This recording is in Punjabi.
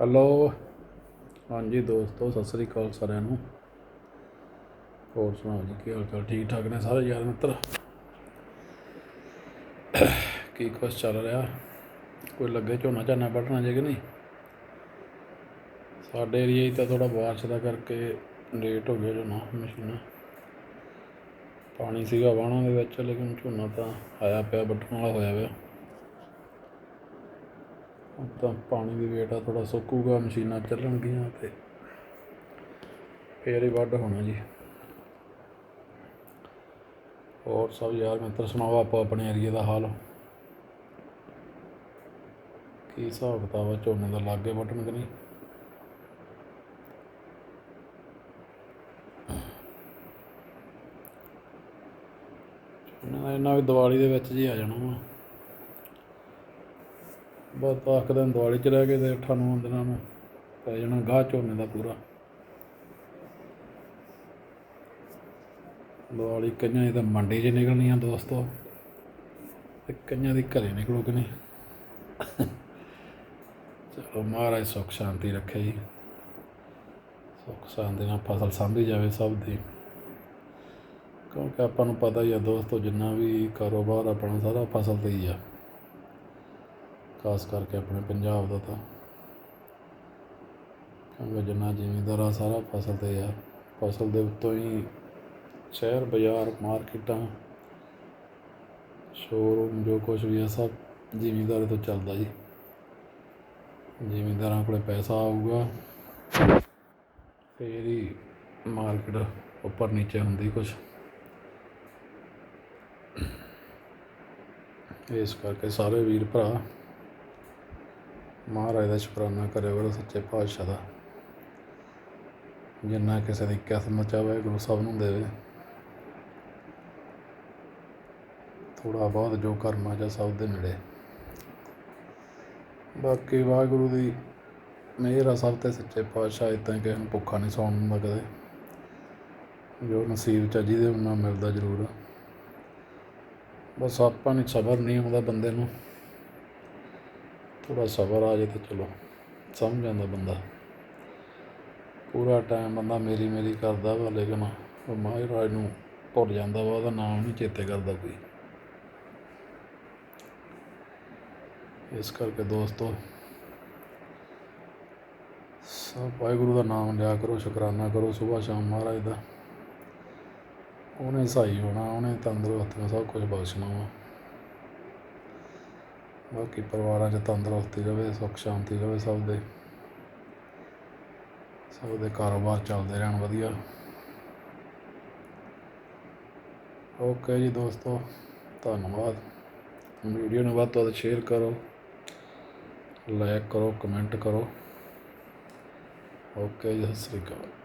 ਹੈਲੋ। ਹਾਂਜੀ ਦੋਸਤੋ, ਸਤਿ ਸ੍ਰੀ ਅਕਾਲ ਸਾਰਿਆਂ ਨੂੰ। ਹੋਰ ਸੁਣਾਓ ਜੀ, ਕੀ ਹਾਲ ਚਾਲ? ਠੀਕ ਠਾਕ ਨੇ ਸਾਰੇ ਯਾਰ ਮਿੱਤਰ? ਕੀ ਕੁਛ ਚੱਲ ਰਿਹਾ? ਕੋਈ ਲੱਗੇ ਝੋਨਾ ਝਾਨਾ ਵੱਢਣਾ ਜੇ ਕਿ ਨਹੀਂ? ਸਾਡੇ ਏਰੀਏ 'ਚ ਤਾਂ ਥੋੜਾ ਬਾਰਿਸ਼ ਦਾ ਕਰਕੇ ਲੇਟ ਹੋ ਗਿਆ ਝੋਨਾ ਮਸ਼ੀਨਾਂ। ਪਾਣੀ ਸੀਗਾ ਵਾਹਣਾਂ ਦੇ ਵਿੱਚ, ਲੇਕਿਨ ਝੋਨਾ ਤਾਂ ਆਇਆ ਪਿਆ, ਵੱਢਣ ਵਾਲਾ ਹੋਇਆ ਪਿਆ। ਤਾਂ ਪਾਣੀ ਦੀ ਵੇਟ ਆ ਥੋੜਾ ਸੁੱਕੂਗਾ, ਮਸ਼ੀਨਾਂ ਚੱਲਣਗੀਆਂ ਤੇ ਫੇਰ ਹੀ ਵੱਢ ਹੋਣਾ ਜੀ। ਹੋਰ ਸਭ ਯਾਰ ਮਿੱਤਰ ਸੁਣਾਓ ਆਪੋ ਆਪਣੇ ਏਰੀਏ ਦਾ ਹਾਲ? ਕੀ ਹਿਸਾਬ ਕਿਤਾਬ ਆ ਝੋਨੇ ਦਾ, ਲਾਗੇ ਵੱਢਣ ਕਿ ਨਹੀਂ? ਝੋਨੇ ਦਾ ਇਹਨਾਂ ਵੀ ਦੀਵਾਲੀ ਦੇ ਵਿੱਚ ਜੀ ਆ ਜਾਣਾ ਵਾ। ਬਸ ਦਸ ਦਿਨ ਦਿਵਾਲੀ ਚ ਰਹਿ ਗਏ ਤੇ ਅੱਠਾਂ, ਨੌਂ ਦਿਨਾਂ ਨੂੰ ਪੈ ਜਾਣਾ ਗਾਹ ਝੋਨੇ ਦਾ ਪੂਰਾ। ਦਿਵਾਲੀ ਕਈਆਂ ਦੀ ਤਾਂ ਮੰਡੀ 'ਚ ਨਿਕਲਣੀ ਆ ਦੋਸਤੋ, ਤੇ ਕਈਆਂ ਦੀ ਘਰੇ ਨਿਕਲੋ ਕਿ ਨਹੀਂ ਚਲੋ ਮਹਾਰਾਜ ਸੁੱਖ ਸ਼ਾਂਤੀ ਰੱਖੇ ਜੀ। ਸੁੱਖ ਸ਼ਾਂਤੀ ਨਾਲ ਫਸਲ ਸਾਂਭੀ ਜਾਵੇ ਸਭ ਦੀ। ਕਿਉਂਕਿ ਆਪਾਂ ਨੂੰ ਪਤਾ ਹੀ ਆ ਦੋਸਤੋ, ਜਿੰਨਾ ਵੀ ਕਾਰੋਬਾਰ ਆਪਣਾ ਸਾਰਾ ਫਸਲ ਤੇ ਹੀ ਆ। ਖਾਸ ਕਰਕੇ ਆਪਣੇ ਪੰਜਾਬ ਦਾ ਤਾਂ। ਕਿਉਂਕਿ ਜਿੰਨਾ ਜ਼ਿਮੀਂਦਾਰ ਸਾਰਾ ਫਸਲ ਤੇ ਆ। ਫਸਲ ਦੇ ਉੱਤੋਂ ਹੀ ਸ਼ਹਿਰ, ਬਾਜ਼ਾਰ, ਮਾਰਕੀਟਾਂ ਸ਼ੋਰੂਮ ਜੋ ਕੁਝ ਵੀ ਆ, ਸਭ ਜ਼ਿਮੀਂਦਾਰ ਤੋਂ ਚੱਲਦਾ ਜੀ। ਜ਼ਿਮੀਂਦਾਰਾਂ ਕੋਲੇ ਪੈਸਾ ਆਊਗਾ, ਫੇਰ ਹੀ ਮਾਰਕੀਟ ਉੱਪਰ ਨੀਚੇ ਹੁੰਦੀ ਕੁਛ। ਇਸ ਕਰਕੇ ਸਾਰੇ ਵੀਰ ਭਰਾ ਮਹਾਰਾਜ ਦਾ ਸ਼ੁਕਰਾਨਾ ਕਰਿਆ ਕਰੋ ਸੱਚੇ ਪਾਤਸ਼ਾਹ ਦਾ। ਜਿੰਨਾ ਕਿਸੇ ਦੀ ਕਿਸਮਤ ਚਾਵੇ ਗੁਰੂ ਸਾਹਿਬ ਨੂੰ ਦੇਵੇ। ਥੋੜਾ ਬਹੁਤ ਜੋ ਕਰਮਾ ਜਾਂ ਸਭ ਦੇ ਮਿਲੇ ਬਾਕੀ ਵਾਹਿਗੁਰੂ ਦੀ ਮਿਹਰ ਆ ਸਭ ਤੇ ਸੱਚੇ ਪਾਤਸ਼ਾਹ ਇਦਾਂ ਕਿਸੇ ਨੂੰ ਭੁੱਖਾ ਨਹੀਂ ਸੌਣ ਦਿੰਦਾ ਕਦੇ। ਜੋ ਨਸੀਬ ਚ ਆ, ਜਿਹਦੇ ਉਹਨਾਂ ਮਿਲਦਾ ਜ਼ਰੂਰ। ਬਸ ਆਪਾਂ ਨੂੰ ਸਬਰ ਨਹੀਂ ਆਉਂਦਾ ਬੰਦੇ ਨੂੰ। ਥੋੜਾ ਸਬਰ ਆ ਜੇ ਤੇ ਚਲੋ ਸਮਝ ਜਾਂਦਾ ਬੰਦਾ। ਪੂਰਾ ਟਾਈਮ ਬੰਦਾ ਮੇਰੀ ਮੇਰੀ ਕਰਦਾ ਵਾ, ਲੇਕਿਨ ਉਹ ਮਹਾਰਾਜ ਨੂੰ ਭੁੱਲ ਜਾਂਦਾ ਵਾ, ਉਹਦਾ ਨਾਮ ਨਹੀਂ ਚੇਤੇ ਕਰਦਾ ਕੋਈ। ਇਸ ਕਰਕੇ ਦੋਸਤੋ, ਸਭ ਵਾਹਿਗੁਰੂ ਦਾ ਨਾਮ ਲਿਆ ਕਰੋ, ਸ਼ੁਕਰਾਨਾ ਕਰੋ, ਸੁਬਾਹ ਸ਼ਾਮ ਮਹਾਰਾਜ ਦਾ। ਉਹਨੇ ਸਹੀ ਹੋਣਾ, ਉਹਨੇ ਤੰਦਰੁਸਤ ਸਭ ਕੁਝ ਬਖਸ਼ਣਾ ਵਾ। ਬਾਕੀ ਪਰਿਵਾਰਾਂ 'ਚ ਤੰਦਰੁਸਤੀ ਰਵੇ, ਸੁੱਖ ਸ਼ਾਂਤੀ ਰਵੇ ਸਭ ਦੇ। ਸਭ ਦੇ ਕਾਰੋਬਾਰ ਚੱਲਦੇ ਰਹਿਣ ਵਧੀਆ। ਓਕੇ ਜੀ ਦੋਸਤੋ, ਧੰਨਵਾਦ। ਵੀਡੀਓ ਨੂੰ ਵੱਧ ਤੋਂ ਵੱਧ ਸ਼ੇਅਰ ਕਰੋ ਲਾਈਕ ਕਰੋ ਕਮੈਂਟ ਕਰੋ। ਓਕੇ ਜੀ, ਸਤਿ ਸ੍ਰੀ ਅਕਾਲ।